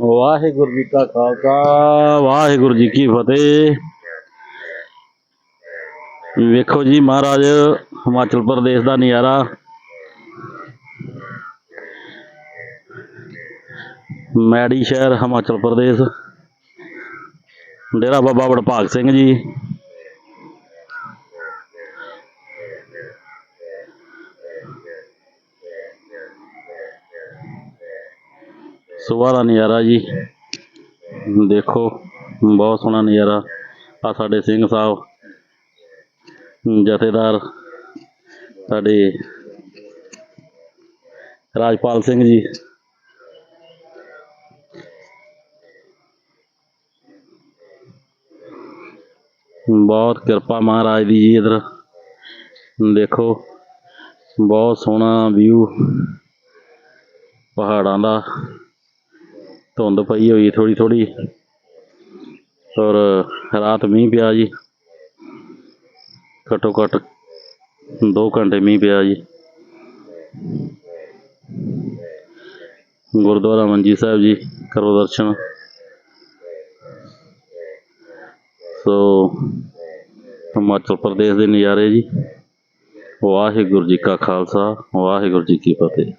ਵਾਹਿਗੁਰੂ ਜੀ ਕਾ ਖਾਲਸਾ, ਵਾਹਿਗੁਰੂ ਜੀ ਕੀ ਫਤਿਹ। ਵੇਖੋ ਜੀ ਮਹਾਰਾਜ, ਹਿਮਾਚਲ ਪ੍ਰਦੇਸ਼ ਦਾ ਨਜ਼ਾਰਾ। ਮੈੜੀ ਸ਼ਹਿਰ, ਹਿਮਾਚਲ ਪ੍ਰਦੇਸ਼। ਡੇਰਾ ਬਾਬਾ ਵਡਭਾਗ ਸਿੰਘ ਜੀ। ਸੁਬਾਹ ਦਾ ਨਜ਼ਾਰਾ ਜੀ। ਦੇਖੋ, ਬਹੁਤ ਸੋਹਣਾ ਨਜ਼ਾਰਾ। ਆ ਸਾਡੇ ਸਿੰਘ ਸਾਹਿਬ, ਜਥੇਦਾਰ ਸਾਡੇ ਰਾਜਪਾਲ ਸਿੰਘ ਜੀ। ਬਹੁਤ ਕਿਰਪਾ ਮਹਾਰਾਜ ਦੀ ਜੀ ਇਧਰ। ਦੇਖੋ, ਬਹੁਤ ਸੋਹਣਾ ਵਿਊ ਪਹਾੜਾਂ ਦਾ। ਧੁੰਦ ਪਈ ਹੋਈ ਥੋੜੀ ਥੋੜੀ ਔਰ ਰਾਤ ਮੀਂਹ ਪਿਆ ਜੀ। ਘੱਟੋ ਘੱਟ 2 ਘੰਟੇ ਮੀਂਹ ਪਿਆ ਜੀ। ਗੁਰਦੁਆਰਾ ਮੰਜੀ ਸਾਹਿਬ ਜੀ, ਕਰੋ ਦਰਸ਼ਨ। ਸੋ ਹਿਮਾਚਲ ਪ੍ਰਦੇਸ਼ ਦੇ ਨਜ਼ਾਰੇ ਜੀ। ਵਾਹਿਗੁਰੂ ਜੀ ਕਾ ਖਾਲਸਾ, ਵਾਹਿਗੁਰੂ ਜੀ ਕੀ ਫਤਿਹ।